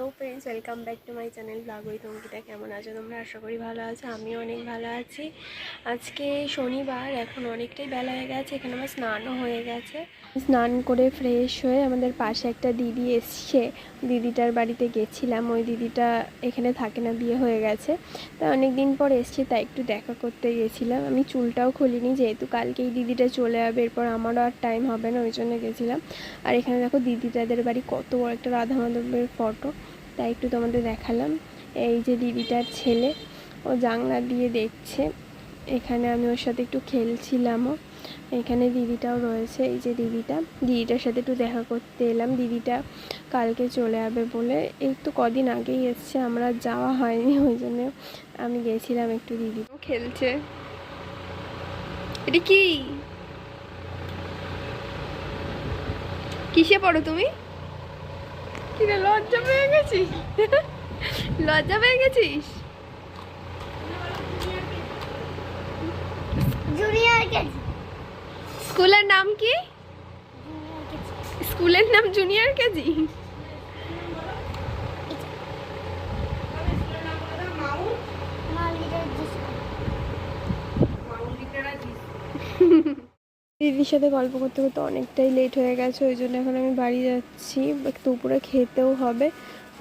Hello friends welcome back to my channel blog with Ankita. কেমন আছো তোমরা? আশা করি ভালো আছো, আমিও অনেক ভালো আছি। আজকে শনিবার, এখন অনেকটাই বেলা হয়ে গেছে, এখানে আমার স্নানও হয়ে গেছে। স্নান করে ফ্রেশ হয়ে আমাদের পাশে একটা দিদি এসছে। দিদিটার বাড়িতে গেছিলাম, ওই দিদিটা এখানে থাকে না, বিয়ে হয়ে গেছে। তা অনেক দিন পর এসছে, তাই একটু দেখা করতে গেছিলাম। আমি চুলটাও খুলিনি, যেহেতু কালকে এই দিদিটা চলে যাবে, এরপর আমারও আর টাইম হবে না, ওই জন্য গেছিলাম। আর এখানে দেখো দিদিটাদের বাড়ি কত বড় একটা রাধা মাধবের ফটো তাই একটু তোমাদের দেখালাম। এই যে দিদিটার ছেলে, ও জানলা দিয়ে দেখছে। এখানে আমি ওর সাথে একটু খেলছিলামও। এখানে দিদিটাও রয়েছে, এই যে দিদিটা। দিদিটার সাথে একটু দেখা করতে এলাম। দিদিটা কালকে চলে যাবে বলে এই তো কদিন আগেই এসছে, আমরা যাওয়া হয়নি, ওই জন্য আমি গেছিলাম একটু দিদি খেলছে। এটা কি? কিসে পড়ো তুমি? কিরে লজ্জা পেয়ে গেছিস? লজ্জা পেয়ে গেছিস? স্কুলের নাম কি? স্কুলের নাম জুনিয়র কেজি দিদির সাথে গল্প করতে করতে অনেকটাই লেট হয়ে গেছে, ওই জন্য এখন আমি বাড়ি যাচ্ছি। উপরে খেতেও হবে,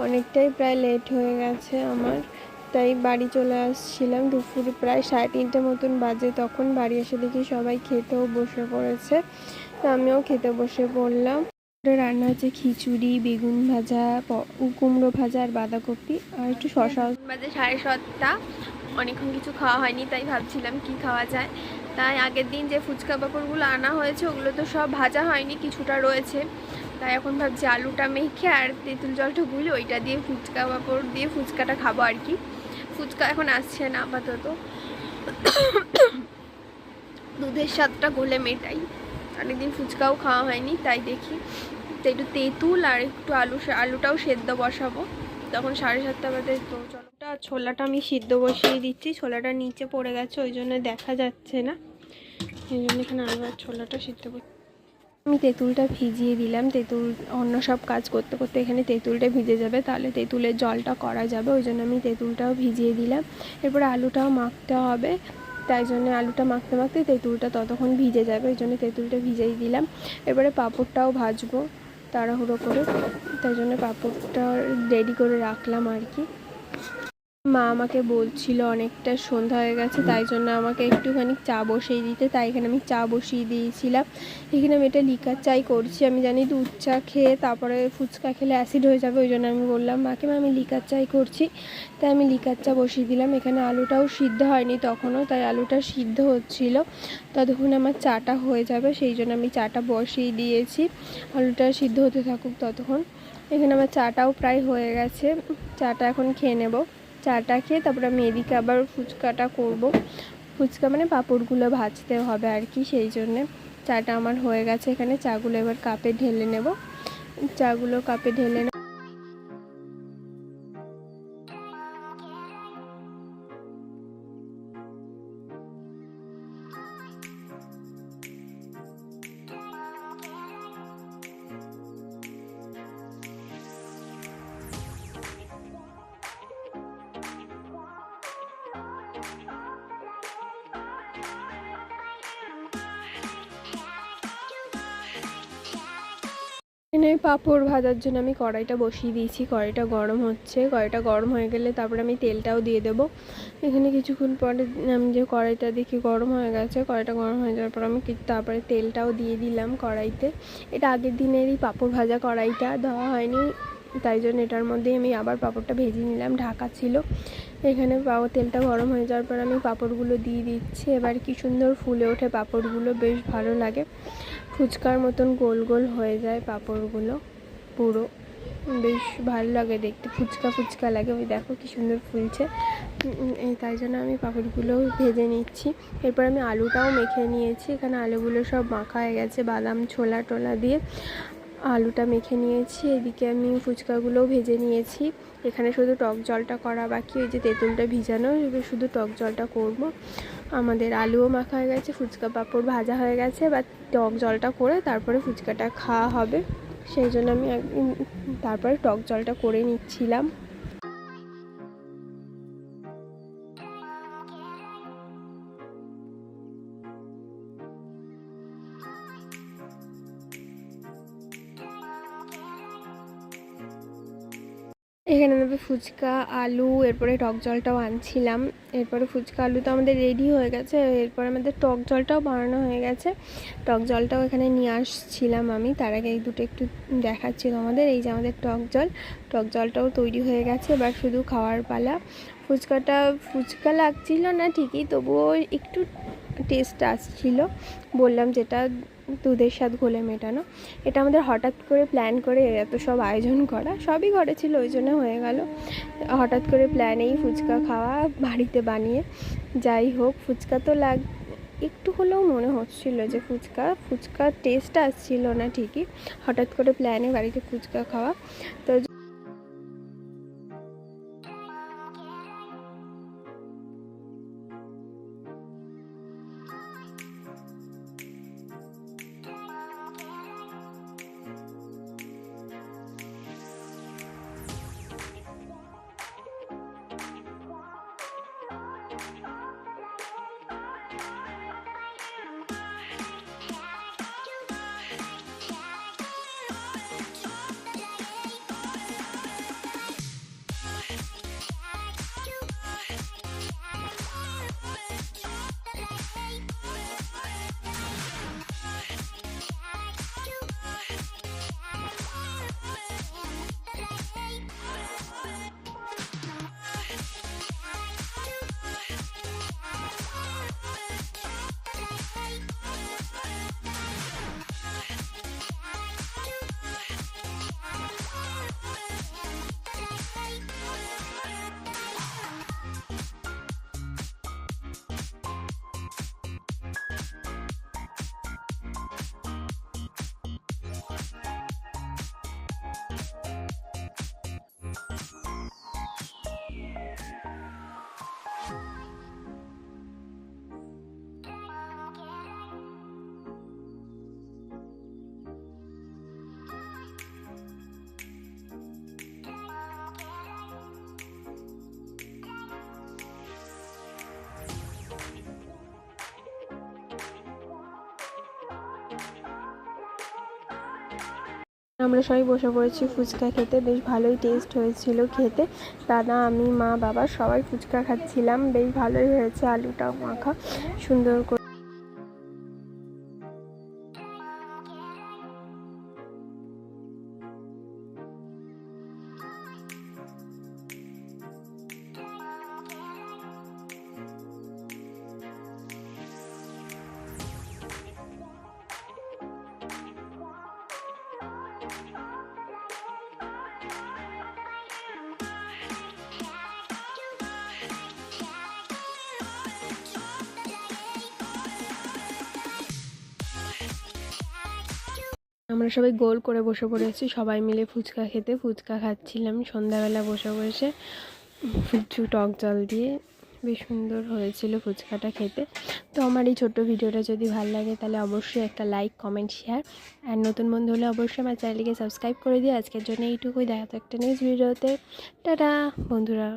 অনেকটাই প্রায় লেট হয়ে গেছে আমার। তাই বাড়ি চলে আসছিলাম, দুপুরে প্রায় সাড়ে তিনটে মতন বাজে, তখন বাড়ি এসে দেখি সবাই খেতেও বসে পড়েছে। তো আমিও খেতে বসে পড়লাম। রান্না হচ্ছে খিচুড়ি, বেগুন ভাজা কুমড়ো ভাজা আর বাঁধাকপি, আর একটু শশা বাজে সাড়ে সাতটা, অনেকক্ষণ কিছু খাওয়া হয়নি, তাই ভাবছিলাম কি খাওয়া যায়। তাই আগের দিন যে ফুচকা পাঁপড়গুলো আনা হয়েছে, ওগুলো তো সব ভাজা হয়নি, কিছুটা রয়েছে। তাই এখন ভাবছি আলুটা মেখে আর তেঁতুল জলটা গুলে ওইটা দিয়ে ফুচকা পাঁপড় দিয়ে ফুচকাটা খাব আর কি। ফুচকা এখন আসছে না আপাতত। দুধের স্বাদটা গলে মেটাই। অনেকদিন ফুচকাও খাওয়া হয়নি, তাই দেখি তো একটু তেঁতুল আর একটু আলু আলুটাও সেদ্ধ বসাবো। তখন সাড়ে সাতটা বাজে, তো চলোটা ছোলাটা আমি সিদ্ধ বসিয়ে দিচ্ছি, ছোলাটা নিচে পড়ে গেছে, ওই জন্য দেখা যাচ্ছে না। এই জন্য এখানে আলু আর ছোলাটা সিদ্ধ করছি আমি তেঁতুলটা ভিজিয়ে দিলাম। তেঁতুল অন্য সব কাজ করতে করতে এখানে তেঁতুলটা ভিজে যাবে। তাহলে তেঁতুলের জলটা করা যাবে। ওই জন্য আমি তেঁতুলটাও ভিজিয়ে দিলাম। এরপরে আলুটাও মাখতে হবে। তাই জন্য আলুটা মাখতে মাখতে তেঁতুলটা ততক্ষণ ভিজে যাবে। ওই জন্য তেঁতুলটা ভিজেই দিলাম। এবারে পাঁপড়টাও ভাজবো তাড়াহুড়ো করে। তাই জন্য পাঁপড়টা রেডি করে রাখলাম আর কি। মা আমাকে বলছিল অনেকটা সন্ধ্যা হয়ে গেছে, তাই জন্য আমাকে একটুখানি চা বসিয়ে দিতে, তাই এখানে আমি চা বসিয়ে দিয়েছিলাম। এখানে আমি এটা লিকার চাই করছি, আমি জানি দুধ চা খেয়ে তারপরে ফুচকা খেলে অ্যাসিড হয়ে যাবে, ওই জন্য আমি বললাম, মাকে, মা, আমি লিকার চাই করছি। তাই আমি লিকার চা বসিয়ে দিলাম, এখানে আলুটাও সিদ্ধ হয়নি তখনও, তাই আলুটা সিদ্ধ হচ্ছিল। ততক্ষণ আমার চাটা হয়ে যাবে, সেই জন্য আমি চাটা বসিয়ে দিয়েছি, আলুটা সিদ্ধ হতে থাকুক ততক্ষণ। এখানে আমার চাটাও প্রায় হয়ে গেছে, চাটা এখন খেয়ে নেব। চাটা খেয়ে তারপর আমি এদিকে আবার ফুচকাটা করব। ফুচকা মানে পাঁপড়গুলো ভাজতে হবে আর কি, সেই জন্যে চাটা আমার হয়ে গেছে এখানে। চাগুলো এবার কাপে ঢেলে নেব। চাগুলো কাপে ঢেলে নেব। এখানে পাঁপড় ভাজার জন্য আমি কড়াইটা বসিয়ে দিয়েছি। কড়াইটা গরম হচ্ছে। কড়াইটা গরম হয়ে গেলে তারপরে আমি তেলটাও দিয়ে দেবো। এখানে কিছুক্ষণ পরে আমি যে কড়াইটা দেখি গরম হয়ে গেছে, কড়াইটা গরম হয়ে যাওয়ার পর আমি তারপরে তেলটাও দিয়ে দিলাম কড়াইতে। এটা আগের দিনেরই পাঁপড় ভাজা কড়াইটা। দেওয়া হয়নি। তাই জন্য এটার মধ্যেই আমি আবার পাঁপড়টা ভেজে নিলাম। ঢাকা ছিল। এখানে পাও তেলটা গরম হয়ে যাওয়ার পর আমি পাঁপড়গুলো দিয়ে দিচ্ছি। এবার কি সুন্দর ফুলে ওঠে পাঁপড়গুলো, বেশ ভালো লাগে। ফুচকার মতন গোল গোল হয়ে যায় পাঁপড়গুলো, পুরো। বেশ ভালো লাগে দেখতে। ফুচকা ফুচকা লাগে। ওই দেখো কি সুন্দর ফুলছে। তাই জন্য আমি পাঁপড়গুলোও ভেজে নিচ্ছি। এরপর আমি আলুটাও মেখে নিয়েছি। এখানে আলুগুলো সব মাখা হয়ে গেছে। বাদাম ছোলা টোলা দিয়ে। আলুটা মেখে নিয়েছি, এদিকে আমি ফুচকাগুলোও ভেজে নিয়েছি। এখানে শুধু টক জলটা করা বাকি, ওই যে তেঁতুলটা ভিজানো শুধু টক জলটা করব। আমাদের আলুও মাখা হয়ে গেছে, ফুচকা পাঁপড় ভাজা হয়ে গেছে বা টক জলটা করে তারপরে ফুচকাটা খাওয়া হবে। সেই জন্য আমি তারপরে টক জলটা করে নিচ্ছিলাম। এখানে নেবে ফুচকা, আলু, এরপরে টক জলটাও আনছিলাম। এরপরে ফুচকা, আলু তো আমাদের রেডি হয়ে গেছে। এরপরে আমাদের টক জলটাও বানানো হয়ে গেছে। টক জলটাও এখানে নিয়ে আসছিলাম আমি। তার আগে এই দুটো একটু দেখাচ্ছি তোমাদের। এই যে আমাদের টক জল, টক জলটাও তৈরি হয়ে গেছে। এবার শুধু খাওয়ার পালা। ফুচকাটা, ফুচকা লাগছিল না ঠিকই, তবুও একটু টেস্ট আসছিল। বললাম যেটা দুধের স্বাদ ঘোলে মেটানো। এটা আমাদের হঠাৎ করে প্ল্যান করে এত সব আয়োজন করা, সবই ঘটেছিল ওই জন্য হয়ে গেল। হঠাৎ করে প্ল্যানেই ফুচকা খাওয়া বাড়িতে বানিয়ে। যাই হোক, ফুচকা তো লাগ একটু হলেও মনে হচ্ছিল যে ফুচকা, ফুচকার টেস্ট আসছিল না ঠিকই। হঠাৎ করে প্ল্যানে বাড়িতে ফুচকা খাওয়া। তো আমরা সবাই বসে পড়েছি ফুচকা খেতে, বেশ ভালোই টেস্ট হয়েছিল খেতে। দাদা, আমি, মা, বাবা সবাই ফুচকা খাচ্ছিলাম, বেশ ভালোই হয়েছে আলুটা মাখা, সুন্দর করে আমরা সবাই গোল করে বসে পড়েছি, সবাই মিলে ফুচকা খেতে। ফুচকা খাচ্ছিলাম, সন্ধ্যাবেলা বসে বসে ফুচু টক জল দিয়ে। বেশ সুন্দর হয়েছিল ফুচকাটা খেতে। তো আমার এই ছোট্ট ভিডিওটা যদি ভালো লাগে, তাহলে অবশ্যই একটা লাইক কমেন্ট শেয়ার আর নতুন বন্ধু হলে অবশ্যই আমার চ্যানেলকে সাবস্ক্রাইব করে দিও। আজকের জন্য এইটুকুই। দেখা তো একটা নেক্সট ভিডিওতে টাটা, বন্ধুরা।